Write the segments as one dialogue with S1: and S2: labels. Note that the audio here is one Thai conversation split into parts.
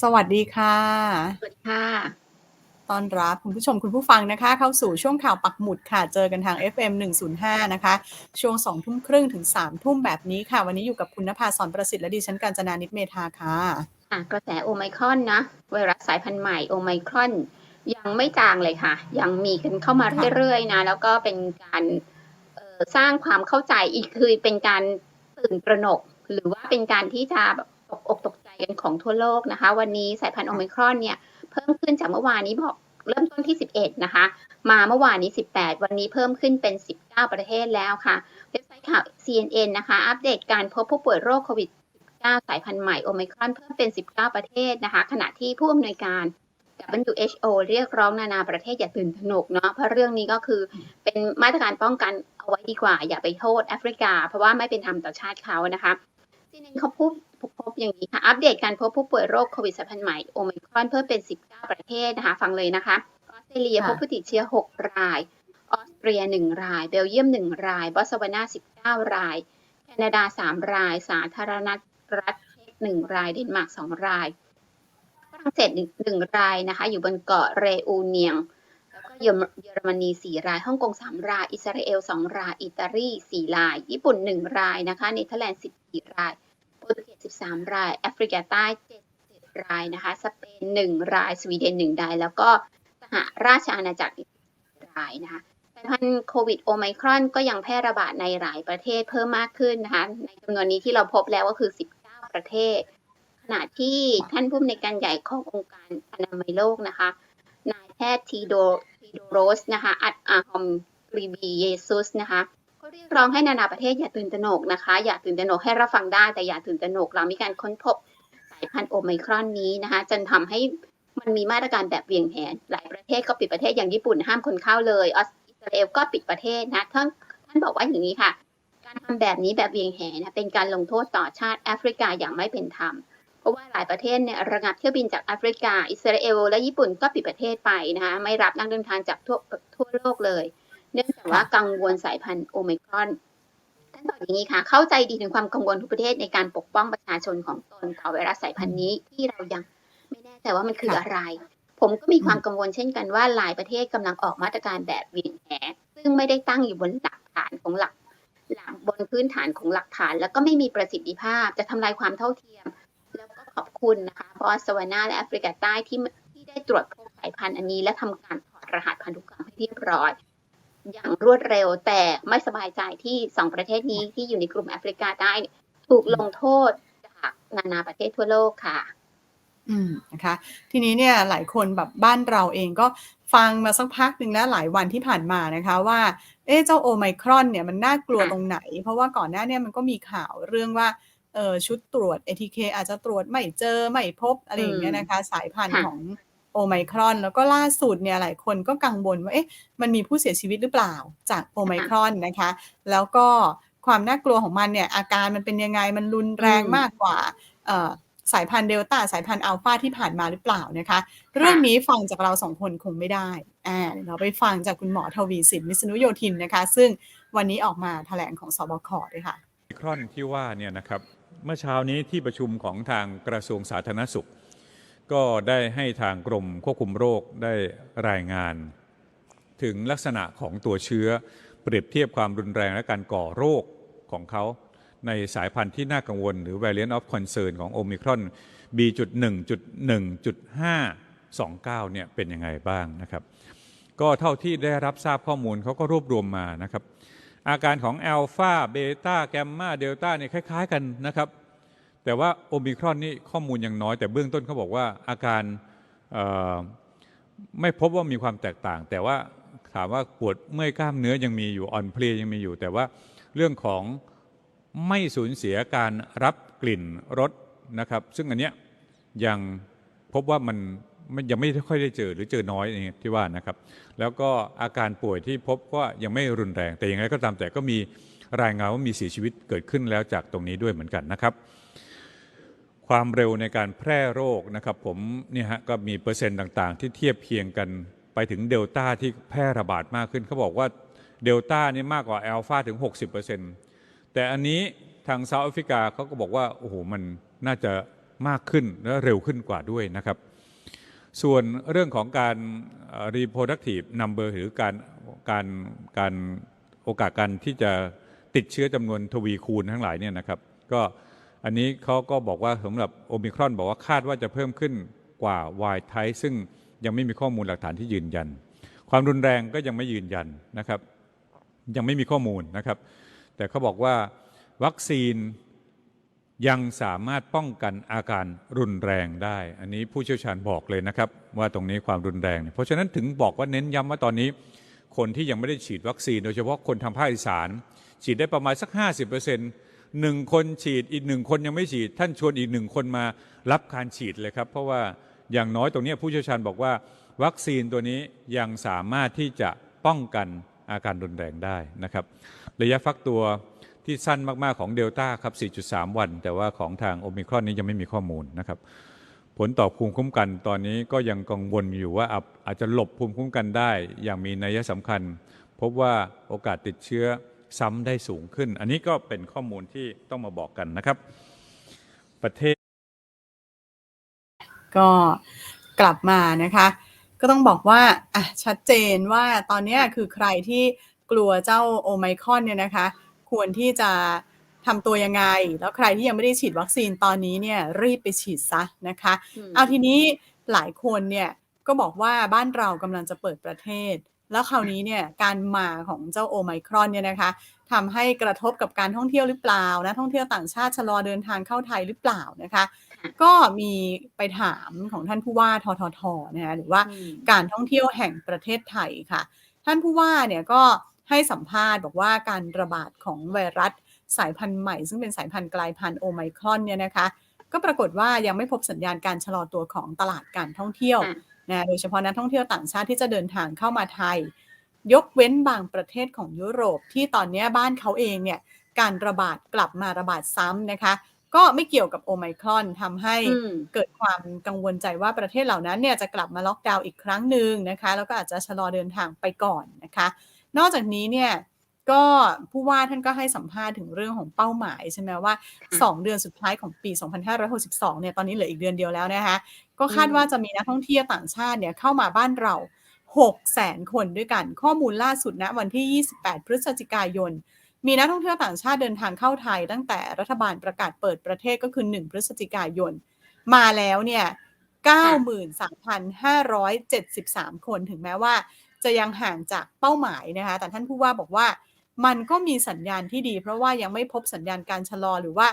S1: สวัสดีค่ะ
S2: สวัสดีค่ะ
S1: ต้อนรับคุณผู้ชมคุณผู้ฟังนะคะ เข้าสู่ช่วงข่าวปักหมุดค่ะ เจอกันทาง FM 105 นะคะ ช่วง2ทุ่มครึ่งถึง3ทุ่มแบบนี้ค่ะ วันนี้อยู่กับคุณนภาสอนประสิทธิ์และดิฉันกัญจนานิตเมธาค่ะ
S2: อะ กระแสโอไมครอนนะ ไวรัสสายพันธุ์ใหม่โอไมครอน ยังไม่จางเลยค่ะ ยังมีกันเข้ามาเรื่อยๆนะ แล้วก็เป็นการเอ่อสร้างความเข้าใจอีกคือเป็นการตื่นตระหนก หรือว่าเป็นการที่จะแบบตกอกตกใจกั นของทั่วโลกนะคะ วันนี้สายพันธุ์โอไมครอนเนี่ยเพิ่มขึ้นจากเมื่อวานนี้บอกเริ่มต้นที่ 11 นะคะ มาเมื่อวานนี้ 18 วันนี้เพิ่มขึ้นเป็น 19 ประเทศแล้วค่ะ เว็บไซต์ข่าว CNN นะคะ อัปเดตการพบผู้ป่วยโรคโควิด 19 สายพันธุ์ใหม่โอไมครอนเพิ่มเป็น 19 ประเทศนะคะ ขณะที่ผู้อำนวยการ WHO เรียกร้องนานาประเทศอย่าตื่นตระหนกเนาะ เพราะเรื่องนี้ก็คือเป็นมาตรการป้องกันเอาไว้ดีกว่า อย่าไปโทษแอฟริกา เพราะว่าไม่เป็นธรรมต่อชาติเขานะคะ ซีเนเขาพูดพบอย่างนี้ค่ะ อัปเดตการพบผู้ป่วยโรคโควิดสายพันธุ์ใหม่โอไมครอนเพิ่มเป็น 19 ประเทศนะคะ ฟังเลยนะคะออสเตรเลีย
S1: ค่ะ
S2: พบผู้ติดเชื้อ 6 ราย ออสเตรีย 1 ราย เบลเยียม 1 ราย บอตสวานา 19 ราย แคนาดา 3 ราย สาธารณรัฐเช็ก1ราย เดนมาร์ก 2 ราย ฝรั่งเศส 1 รายนะคะ อยู่บนเกาะเรอูเนียงแล้วก็ เยอรมนี 4 ราย ฮ่องกง 3 ราย อิสราเอล 2 ราย อิตาลี 4 ราย ญี่ปุ่น 1 รายนะคะ เนเธอร์แลนด์ 14 ราย โปรตุเกส 13 ราย แอฟริกาใต้ 7 รายนะคะ สเปน 1 ราย สวีเดน 1 ราย แล้วก็สหราชอาณาจักรรายนะคะสายพันธุ์โควิดโอไมครอนก็ยังแพร่ระบาดในหลายประเทศเพิ่มมากขึ้นนะคะ ในจำนวนนี้ที่เราพบแล้วก็คือ 19 ประเทศ ขณะที่ท่านผู้อำนวยการใหญ่ขององค์การอนามัยโลกนะคะ นายแพทย์ทีโด โดโรสนะคะอัดอาฮอมกรีบีเยซุสนะคะก็เรียกร้องให้นานาประเทศอย่าตื่นตระหนกนะคะ อย่าตื่นตระหนกให้รับฟังได้แต่อย่าตื่นตระหนกเรามีการค้นพบสายพันธุ์โอไมครอนนี้นะคะจนทำให้มันมีมาตรการแบบเวียงแหน หลายประเทศก็ปิดประเทศอย่างญี่ปุ่นห้ามคนเข้าเลยออสอิสราเอลก็ปิดประเทศนะท่านท่านบอกว่าอย่างนี้ค่ะ การทำแบบนี้แบบเวียงแหนะเป็นการลงโทษต่อชาติแอฟริกาอย่างไม่เป็นธรรม เพราะว่าหลายประเทศเนี่ยระงับเที่ยวบินจากแอฟริกา อิสราเอล และญี่ปุ่นก็ปิดประเทศไปนะคะไม่รับนักเดินทางจากทั่วทั่วโลกเลย เนื่องจากว่ากังวลสายพันธุ์โอไมครอนท่านบอกอย่างนี้ค่ะ เข้าใจดีถึงความกังวลทุกประเทศในการปกป้องประชาชนของตนต่อไวรัสสายพันธุ์นี้ที่เรายังไม่แน่ใจว่ามันคืออะไร ผมก็มีความกังวลเช่นกันว่าหลายประเทศกำลังออกมาตรการแบบเวียงแหซึ่งไม่ได้ตั้งอยู่บนหลักฐานของหลักหลักบนพื้นฐานของหลักฐาน แล้วก็ไม่มีประสิทธิภาพจะทำลายความเท่าเทียม ขอบคุณนะคะบอสวานาและแอฟริกาใต้ที่ที่ได้ตรวจพบสายพันธุ์อันนี้ และทำการถอดรหัสพันธุกรรมให้เรียบร้อย อย่างรวดเร็วแต่ไม่สบายใจที่สองประเทศนี้ที่อยู่ในกลุ่มแอฟริกาใต้ถูกลงโทษจากนานาประเทศทั่วโลกค่ะ
S1: อืมนะคะทีนี้เนี่ยหลายคนแบบบ้านเราเองก็ฟังมาสักพักหนึ่งแล้วหลายวันที่ผ่านมานะคะว่า เอ๊ะเจ้าโอไมครอนเนี่ยมันน่ากลัวตรงไหน เพราะว่าก่อนหน้าเนี่ยมันก็มีข่าวเรื่องว่า เออชุดตรวจ ATK อาจจะตรวจไม่เจอไม่พบอะไรอย่างเงี้ยนะคะ สายพันธุ์
S2: ค่ะ
S1: ของโอไมครอน แล้วก็ล่าสุดเนี่ยหลายคนก็กังวลว่าเอ๊ะมันมีผู้เสียชีวิตหรือเปล่าจากโอไมครอนนะคะ แล้วก็ความน่ากลัวของมันเนี่ยอาการมันเป็นยังไงมันรุนแรง
S2: อืม
S1: มากกว่าเอ่อสายพันธุ์เดลต้าสายพันธุ์อัลฟาที่ผ่านมาหรือเปล่านะคะ เรื่องนี้ฟังจากเราสองคนคงไม่ได้อ่าเดี๋ยวเราไปฟังจากคุณหมอทวีสินวิษณุโยธินนะคะ ซึ่งวันนี้ออกมาแถลงของสบคด้วยค่ะ
S3: โอมิครอนที่ว่าเนี่ยนะครับ เมื่อเช้านี้ที่ประชุมของทางกระทรวงสาธารณสุข ก็ได้ให้ทางกรมควบคุมโรคได้รายงาน ถึงลักษณะของตัวเชื้อเปรียบเทียบความรุนแรงและการก่อโรคของเขาในสายพันธุ์ที่น่ากังวล หรือ variant of concern ของโอมิครอน B.1.1.529 เนี่ยเป็นยังไงบ้างนะครับ ก็เท่าที่ได้รับทราบข้อมูลเขาก็รวบรวมมานะครับ อาการของอัลฟาเบต้าแกมมาเดลต้าเนี่ยคล้ายๆกันนะครับ แต่ว่าโอมิครอนนี่ข้อมูลยังน้อย แต่เบื้องต้นเขาบอกว่าอาการไม่พบว่ามีความแตกต่าง แต่ว่าถามว่าปวดเมื่อยกล้ามเนื้อยังมีอยู่อ่อนเพลียยังมีอยู่ แต่ว่าเรื่องของไม่สูญเสียการรับกลิ่นรสนะครับ ซึ่งอันเนี้ยยังพบว่ามัน มันยังไม่ค่อยได้เจอหรือเจอน้อยอย่างที่ว่านะครับ แล้วก็อาการป่วยที่พบก็ยังไม่รุนแรง แต่อย่างไรก็ตามแต่ก็มีรายงานว่ามีเสียชีวิตเกิดขึ้นแล้วจากตรงนี้ด้วยเหมือนกันนะครับ ความเร็วในการแพร่โรคนะครับ ผมเนี่ยฮะก็มีเปอร์เซ็นต์ต่างๆ ที่เทียบเคียงกันไปถึงเดลต้าที่แพร่ระบาดมากขึ้นเขาบอกว่าเดลต้านี่มากกว่าแอลฟาถึง 60%แต่อันนี้ทางเซาท์แอฟริกาเขาก็บอกว่าโอ้โหมันน่าจะมากขึ้นและเร็วขึ้นกว่าด้วยนะครับ ส่วนเรื่องของการ reproductive number หรือการการการโอกาสการที่จะติดเชื้อจำนวนทวีคูณทั้งหลายเนี่ยนะครับ ก็อันนี้เขาก็บอกว่าสำหรับโอมิครอนบอกว่าคาดว่าจะเพิ่มขึ้นกว่า Y type ซึ่งยังไม่มีข้อมูลหลักฐานที่ยืนยัน ความรุนแรงก็ยังไม่ยืนยันนะครับ ยังไม่มีข้อมูลนะครับ แต่เขาบอกว่าวัคซีน ยังสามารถป้องกันอาการรุนแรงได้ อันนี้ผู้เชี่ยวชาญบอกเลยนะครับ ว่าตรงนี้ความรุนแรงเนี่ยเพราะฉะนั้นถึงบอกว่าเน้นย้ำว่าตอนนี้ คนที่ยังไม่ได้ฉีดวัคซีน โดยเฉพาะคนทางภาคอีสาน ฉีดได้ประมาณสัก 50%หนึ่งคนฉีดอีกหนึ่งคนยังไม่ฉีด ท่านชวนอีกหนึ่งคนมารับการฉีดเลยครับ เพราะว่าอย่างน้อยตรงนี้ผู้เชี่ยวชาญบอกว่า วัคซีนตัวนี้ยังสามารถที่จะป้องกันอาการรุนแรงได้นะครับ ระยะฟักตัว ที่สั้นมากๆของเดลต้าครับ 4.3 วัน แต่ว่าของทางโอมิครอนนี้ยังไม่มีข้อมูลนะครับ ผลต่อภูมิคุ้มกันตอนนี้ก็ยังกังวลอยู่ว่าอาจจะหลบภูมิคุ้มกันได้ อย่างมีนัยสำคัญ พบว่าโอกาสติดเชื้อซ้ำได้สูงขึ้น อันนี้ก็เป็นข้อมูลที่ต้องมาบอกกันนะครับ ประเทศ
S1: ก็กลับมานะคะ ก็ต้องบอกว่าชัดเจนว่าตอนนี้คือใครที่กลัวเจ้าโอไมครอนเนี่ยนะคะ ควรที่จะทำตัวยังไง แล้วใครที่ยังไม่ได้ฉีดวัคซีนตอนนี้เนี่ยรีบไปฉีดซะนะคะ
S2: อืม
S1: เอาทีนี้หลายคนเนี่ยก็บอกว่าบ้านเรากำลังจะเปิดประเทศ แล้วคราวนี้เนี่ยการมาของเจ้าโอไมครอนเนี่ยนะคะทำให้กระทบกับการท่องเที่ยวหรือเปล่านะท่องเที่ยวต่างชาติชะลอเดินทางเข้าไทยหรือเปล่านะคะ ก็มีไปถามของท่านผู้ว่าทททนะคะหรือว่า
S2: อืม
S1: การท่องเที่ยวแห่งประเทศไทยค่ะ ท่านผู้ว่าเนี่ยก็ ให้สัมภาษณ์บอกว่าการระบาดของไวรัสสายพันธุ์ใหม่ ซึ่งเป็นสายพันธุ์กลายพันธุ์โอไมครอนเนี่ยนะคะก็ปรากฏว่ายังไม่พบสัญญาณการชะลอตัวของตลาดการท่องเที่ยว
S2: ค่ะ
S1: นะโดยเฉพาะนักท่องเที่ยวต่างชาติที่จะเดินทางเข้ามาไทย ยกเว้นบางประเทศของยุโรปที่ตอนเนี้ยบ้านเขาเองเนี่ยการระบาดกลับมาระบาดซ้ำนะคะ ก็ไม่เกี่ยวกับโอไมครอนทำให้
S2: อืม
S1: เกิดความกังวลใจว่าประเทศเหล่านั้นเนี่ยจะกลับมาล็อกดาวน์อีกครั้งหนึ่งนะคะ แล้วก็อาจจะชะลอเดินทางไปก่อนนะคะ นอกจากนี้เนี่ยก็ผู้ว่าท่านก็ให้สัมภาษณ์ถึงเรื่องของเป้าหมายใช่ไหมว่า 2 เดือนสุดท้ายของปี 2562 เนี่ยตอนนี้เหลืออีกเดือนเดียวแล้วนะคะ ก็คาดว่าจะมีนักท่องเที่ยวต่างชาติเนี่ยเข้ามาบ้านเรา6แสนคนด้วยกันข้อมูลล่าสุดณวันที่ 28 พฤศจิกายน มีนักท่องเที่ยวต่างชาติเดินทางเข้าไทย ตั้งแต่รัฐบาลประกาศเปิดประเทศก็คือ 1 พฤศจิกายน มาแล้วเนี่ย93,573 คนถึงแม้ว่า จะยังห่างจากเป้าหมายนะคะแต่ท่านผู้ว่าบอกว่ามันก็มีสัญญาณที่ดี เพราะว่ายังไม่พบสัญญาณการชะลอหรือว่า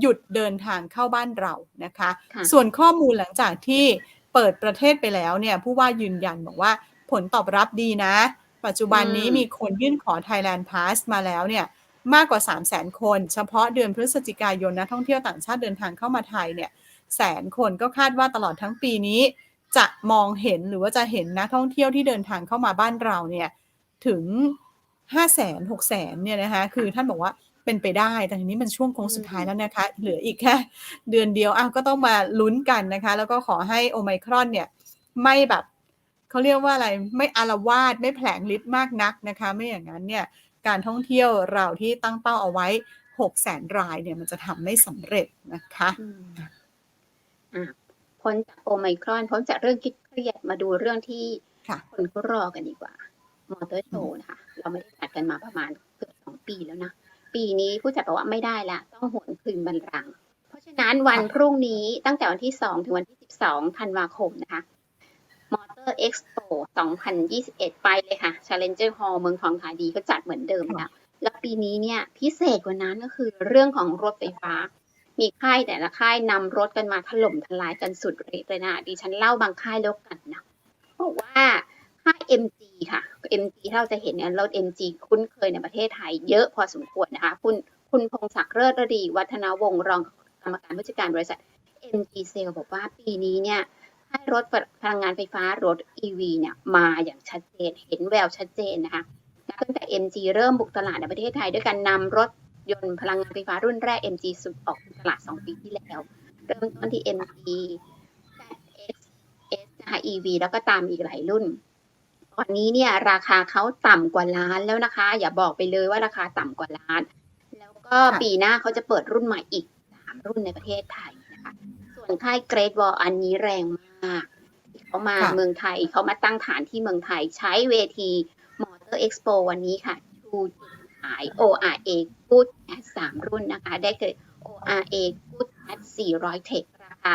S1: หยุดเดินทางเข้าบ้านเรานะคะ
S2: ค่ะ
S1: ส่วนข้อมูลหลังจากที่เปิดประเทศไปแล้วเนี่ยผู้ว่ายืนยันบอกว่าผลตอบรับดีนะ ปัจจุบันนี้
S2: อืม
S1: มีคนยื่นขอ Thailand Pass มาแล้วเนี่ยมากกว่า 3 0 0 0 0 0 คน เฉพาะเดือนพฤศจิกายนนะท่องเที่ยวต่างชาติเดินทางเข้ามาไทยเนี่ยแสนคนก็คาดว่าตลอดทั้งปีนี้ จะมองเห็นหรือว่าจะเห็นนักท่องเที่ยวที่เดินทางเข้ามาบ้านเราเนี่ยถึง5 0 0 0 0 0 6 0 0 0 0เนี่ยนะคะคือท่านบอกว่าเป็นไปได้ แต่ทีนี้มันช่วงโค้งสุดท้ายแล้วนะคะ เหลืออีกแค่เดือนเดียวอ้าวก็ต้องมาลุ้นกันนะคะ แล้วก็ขอให้โอไมครอนเนี่ยไม่แบบเขาเรียกว่าอะไรไม่อารวาสไม่แผลงฤทธิ์มากนักนะคะ ไม่อย่างนั้นเนี่ยการท่องเที่ยวเราที่ตั้งเป้าเอาไว้6 0แสนรายเนี่ยมันจะทำไม่สำเร็จนะคะ
S2: พ้นจากโอไมครอนพ้นจากเรื่องคิดเครียดมาดูเรื่องที่
S1: ค่ะ
S2: คนเขารอกันดีกว่า มอเตอร์โชว์นะคะ เราไม่ได้จัดกันมาประมาณเกือบสองปีแล้วนะ ปีนี้ผู้จัดบอกว่าไม่ได้ละต้องหวนคืนบัลลังก์เพราะฉะนั้นวันพรุ่งนี้ตั้งแต่วันที่สองถึงวันที่สิบสองธันวาคมนะคะมอเตอร์เอ็กซ์โป2021 ไปเลยค่ะ Challenger Hall เมืองทองธานีก็จัดเหมือนเดิมแล้วแล้วปีนี้เนี่ยพิเศษกว่านั้นก็คือเรื่องของรถไฟฟ้า มีค่ายแต่ละค่ายนำรถกันมาถล่มทลายกันสุดฤทธิ์เลยนะดิฉันเล่าบางค่ายแล้วกันนะบอกว่าค่าย MG ค่ะ MG ถ้าเราจะเห็นเนี่ยรถ MG คุ้นเคยในประเทศไทยเยอะพอสมควรนะคะ คุณคุณพงศักดิ์เลิศรดี วัฒนาวงศ์รองกรรมการผู้จัดการบริษัท MG Sale บอกว่าปีนี้เนี่ยให้รถพลังงานไฟฟ้ารถ EV เนี่ยมาอย่างชัดเจนเห็นแววชัดเจนนะคะตั้งแต่ MG เริ่มบุกตลาดในประเทศไทยด้วยการนำรถ ยนต์พลังงานไฟฟ้ารุ่นแรก MG สุดออกสู่ตลาด 2 ปีที่แล้ว เริ่มต้นที่ MG ZS S นะคะ EV แล้วก็ตามอีกหลายรุ่น ตอนนี้เนี่ยราคาเขาต่ำกว่าล้านแล้วนะคะ อย่าบอกไปเลยว่าราคาต่ำกว่าล้าน แล้วก็
S1: ค่ะ
S2: ปีหน้าเขาจะเปิดรุ่นใหม่อีก 3 รุ่นในประเทศไทยนะคะ ส่วนวนค่ายเกรดวอลอันนี้แรงมากเขามา
S1: ค่ะ
S2: เมืองไทยเขามาตั้งฐานที่เมืองไทยใช้เวทีมอเตอร์เอ็กซ์โปวันนี้ค่ะชูจุดขาย ORA Good At 3รุ่นนะคะ ได้เกิด ORA Good At 400 Tech ราคา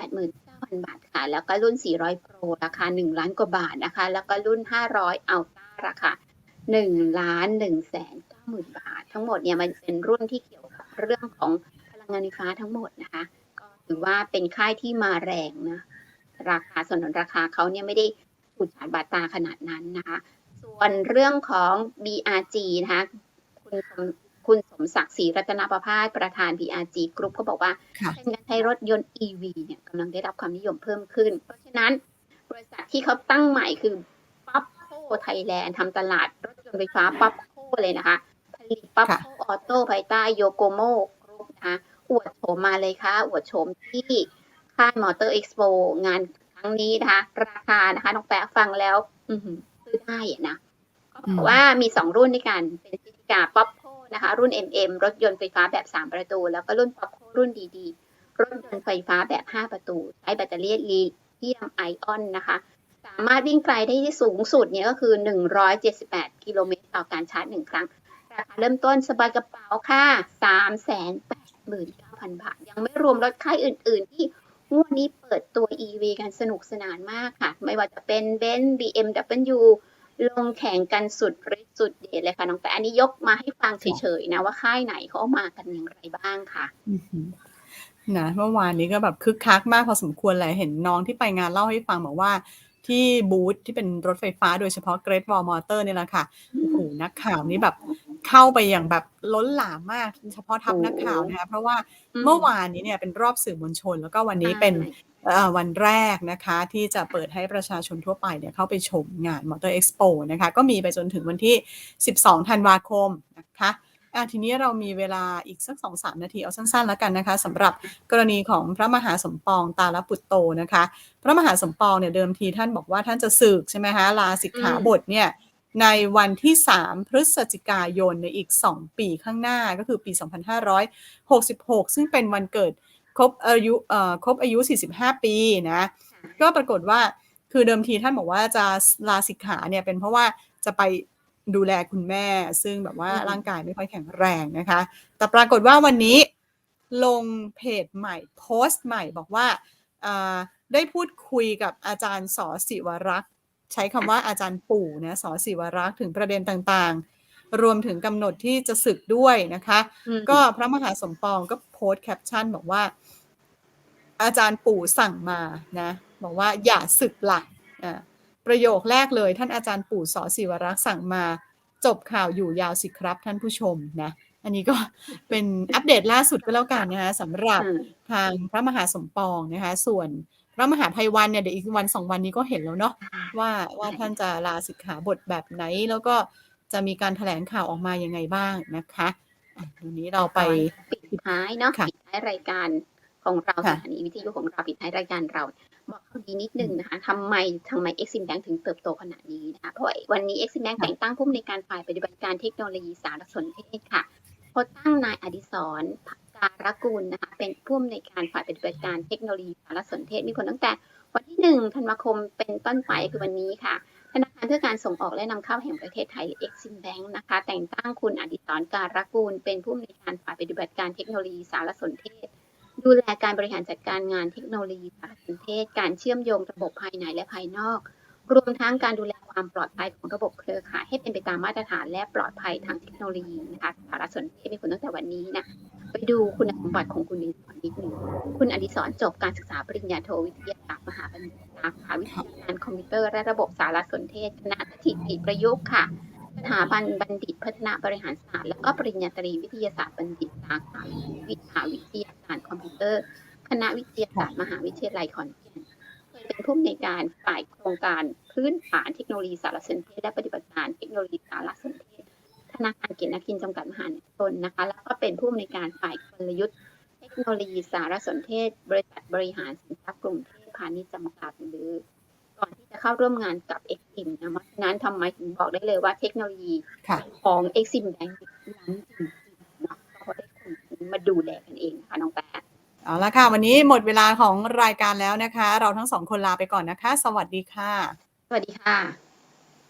S2: 989,000 บาทค่ะ แล้วก็รุ่น 400 Pro ราคา 1 ล้านกว่าบาทนะคะ แล้วก็รุ่น 500 Ultra ราคา1ล้าน1แสน90,000บาท ทั้งหมดเนี่ยมันเป็นรุ่นที่เกี่ยวกับเรื่องของพลังงานไฟฟ้าทั้งหมดนะคะ ก็ถือว่าเป็นค่ายที่มาแรงนะ ราคาส่วนราคาเขาเนี่ยไม่ได้ถูกฉาดบาดตาขนาดนั้นนะคะ ส่วนเรื่องของ BRG นะคะคุณสมคุณสมศักดิ์ศรีรัตนประภาสประธาน BRG กรุ๊ปก็บอกว่า
S1: ค่ะ
S2: เทรนด์การใช้รถยนต์ EV เนี่ยกำลังได้รับความนิยมเพิ่มขึ้น เพราะฉะนั้นบริษัทที่เขาตั้งใหม่คือปั๊บโคไทยแลนด์ทำตลาดรถยนต์ไฟฟ้าปั๊บโคเลยนะคะ ผลิตปั๊บ
S1: ค่ะ
S2: โคออโต้ภายใต้โยโกโมกรุ๊ปนะคะอวดโฉมมาเลยค่ะ อวดโฉมที่ค่ายมอเตอร์เอ็กซ์โปงานครั้งนี้นะคะ ราคานะคะน้องแปะฟังแล้ว อื อหือซื้อได้อะนะก็บอกว่ามีสองรุ่นด้วยกัน เป็นซิติกาป๊อปโคนะคะ รุ่น MM รถยนต์ไฟฟ้าแบบ3ประตู แล้วก็รุ่นป๊อปโครุ่นดีๆรถยนต์ไฟฟ้าแบบ5ประตู ใช้แบตเตอรี่ลีเธียมไอออนนะคะสามารถวิ่งไกลได้ที่สูงสุดเนี่ยก็คือ 178 กิโลเมตรต่อการชาร์จหนึ่งครั้ง ราคาเริ่มต้นสบายกระเป๋าค่ะ389,000 บาท ยังไม่รวมรถค่ายอื่น ๆ ที่ งวดนี้เปิดตัว EV กันสนุกสนานมากค่ะ ไม่ว่าจะเป็น b e n z BMW ลงแข่งกันสุดฤทธิ์สุดเดชเลยค่ะน้องแต่อันนี้ยกมาให้ฟังเฉยๆนะว่าค่ายไหนเขาเอามากันอย่างไรบ้างค่ะ
S1: นะเมื่อวานนี้ก็แบบคึกคักมากพอสมควรเลยเห็นน้องที่ไปงานเล่าให้ฟังบอกว่าที่บูธที่เป็นรถไฟฟ้าโดยเฉพาะ Great Wall Motor เนี่ยแหละค่ะโอ้โหนักข่าวนี่แบบ เข้าไปอย่างแบบล้นหลามมากเฉพาะทัพนักข่าวนะคะเพราะว่า
S2: อืม
S1: เมื่อวานนี้เนี่ยเป็นรอบสื่อมวลชน แล้วก็วันนี้เป็นเอ่อวันแรกนะคะที่จะเปิดให้ประชาชนทั่วไปเนี่ยเข้าไปชมงาน Motor Expo นะคะก็มีไปจนถึงวันที่ 12 ธันวาคมนะคะอะทีนี้เรามีเวลาอีกสัก2-3นาทีเอาสั้นๆแล้วกันนะคะสำหรับกรณีของพระมหาสมปองตาลปุตโตนะคะ พระมหาสมปองเนี่ยเดิมทีท่านบอกว่าท่านจะสึกใช่ไหมคะลาสิกขาบทเนี่ย ในวันที่ 3 พฤศจิกายนในอีก 2 ปีข้างหน้าก็คือปี 2566 ซึ่งเป็นวันเกิดครบอายุเอ่อครบอายุ 45 ปีนะ ก็ปรากฏว่าคือเดิมทีท่านบอกว่าจะลาสิกขาเนี่ยเป็นเพราะว่าจะไปดูแลคุณแม่ ซึ่งแบบว่า
S2: อืม
S1: ร่างกายไม่ค่อยแข็งแรงนะคะ แต่ปรากฏว่าวันนี้ลงเพจใหม่โพสต์ใหม่บอกว่าอ่าได้พูดคุยกับอาจารย์สอศิวรักษ์ ใช้คำว่าอาจารย์ปู่นะสอศิวรักษ์ถึงประเด็นต่างๆ รวมถึงกำหนดที่จะศึกด้วยนะคะ
S2: อืม
S1: ก็พระมหาสมปองก็โพสต์แคปชั่นบอกว่า อาจารย์ปู่สั่งมานะบอกว่าอย่าศึกหลักอ่าประโยคแรกเลย ท่านอาจารย์ปู่สอศิวรักษ์สั่งมา จบข่าวอยู่ยาวสิครับ ท่านผู้ชมนะอันนี้ก็เป็นอัปเดตล่าสุดก็แล้วกันนะคะสำหรับ
S2: อืม
S1: ทางพระมหาสมปองนะคะ ส่วนพ ระมหาภัยวันเนี่ยเดี๋ยวอีกวันสองวันนี้ก็เห็นแล้วเนาะว่าว่าท่านจะลาสิกขาบทแบบไหน แล้วก็จะมีการแถลงข่าวออกมายังไงบ้างนะคะอะเดี๋ยวนี้เราไป
S2: ปิดท้ายเนาะ
S1: ค่ะ
S2: ปิดท้ายรายการของเราส
S1: ค่ะ
S2: ถานีวิทยุของเราปิดท้ายรายการเราบอกข้อดีนิดนึงนะคะทำไมทำไม Exim Bank ถึงเติบโตขนาดนี้นะคะเพราะว่าวันนี้ Exim Bank แต่งตั้งผู้อำนวยการฝ่ายปฏิบัติการเทคโนโลยีสารสนเทศค่ะเขาตั้งนายอดิศรการกุลนะคะเป็นผู้อำนวยการฝ่ายปฏิบัติการเทคโนโลยีสารสนเทศมีผลตั้งแต่ วันที่หนึ่งธันวาคมเป็นต้นไปคือวันนี้ค่ะธนาคารเพื่อการส่งออกและนำเข้าแห่งประเทศไทยหรือ Exim Bank นะคะ แต่งตั้งคุณอดิศรการกูล เป็นผู้อำนวยการฝ่ายปฏิบัติการเทคโนโลยีสารสนเทศ ดูแลการบริหารจัดการงานเทคโนโลยีสารสนเทศ การเชื่อมโยงระบบภายในและภายนอก รวมทั้งการดูแลความปลอดภัยของระบบเครือข่ายให้เป็นไปตามมาตรฐานและปลอดภัยทางเทคโนโลยีนะคะสารสนเทศมีผลตั้งแต่วันนี้นะ ไปดูคุณสมบัติของคุณอดิศรนิดหนึ่งคุณอดิศรจบการศึกษาปริญญาโทวิทยาศาสตร์มหาบัณฑิตสาขาวิทยาการคอมพิวเตอร์และระบบสารสนเทศคณะสถิติประยุกต์ค่ะสถาบันบัณฑิตพัฒนาบริหารศาสตร์และก็ปริญญาตรีวิทยาศาสตร์บัณฑิตสาขาวิชาวิทยาศาสตร์คอมพิวเตอร์ คณะวิทยาศาสตร์มหาวิทยาลัยขอนแก่นเคยเป็นผู้อำนวยการฝ่ายโครงการพื้นฐานเทคโนโลยีสารสนเทศและปฏิบัติการเทคโนโลยีสารสนเทศธนาคารเกียรตินาคินจำกัดมหาชนนะคะแล้ว ก็เป็นผู้อำนวยการฝ่ายกลยุทธ์ เทคโนโลยีสารสนเทศ บริษัทบริหารสินทรัพย์กรุงเทพพาณิชย์จำกัดหรือ ก่อนที่จะเข้าร่วมงานกับ Exim นะเพราะฉะนั้นทำไมถึงบอกได้เลยว่าเทคโนโลยี
S1: ค่ะ
S2: ของ Exim Bank ล้ำจริงๆเนาะเพราะได้คนมาดูแลกันเองนะคะน้องแป๊ะ
S1: เอาละค่ะ วันนี้หมดเวลาของรายการแล้วนะคะ เราทั้งสองคนลาไปก่อนนะคะ สวัสดีค่ะ
S2: สวัสดีค่ะ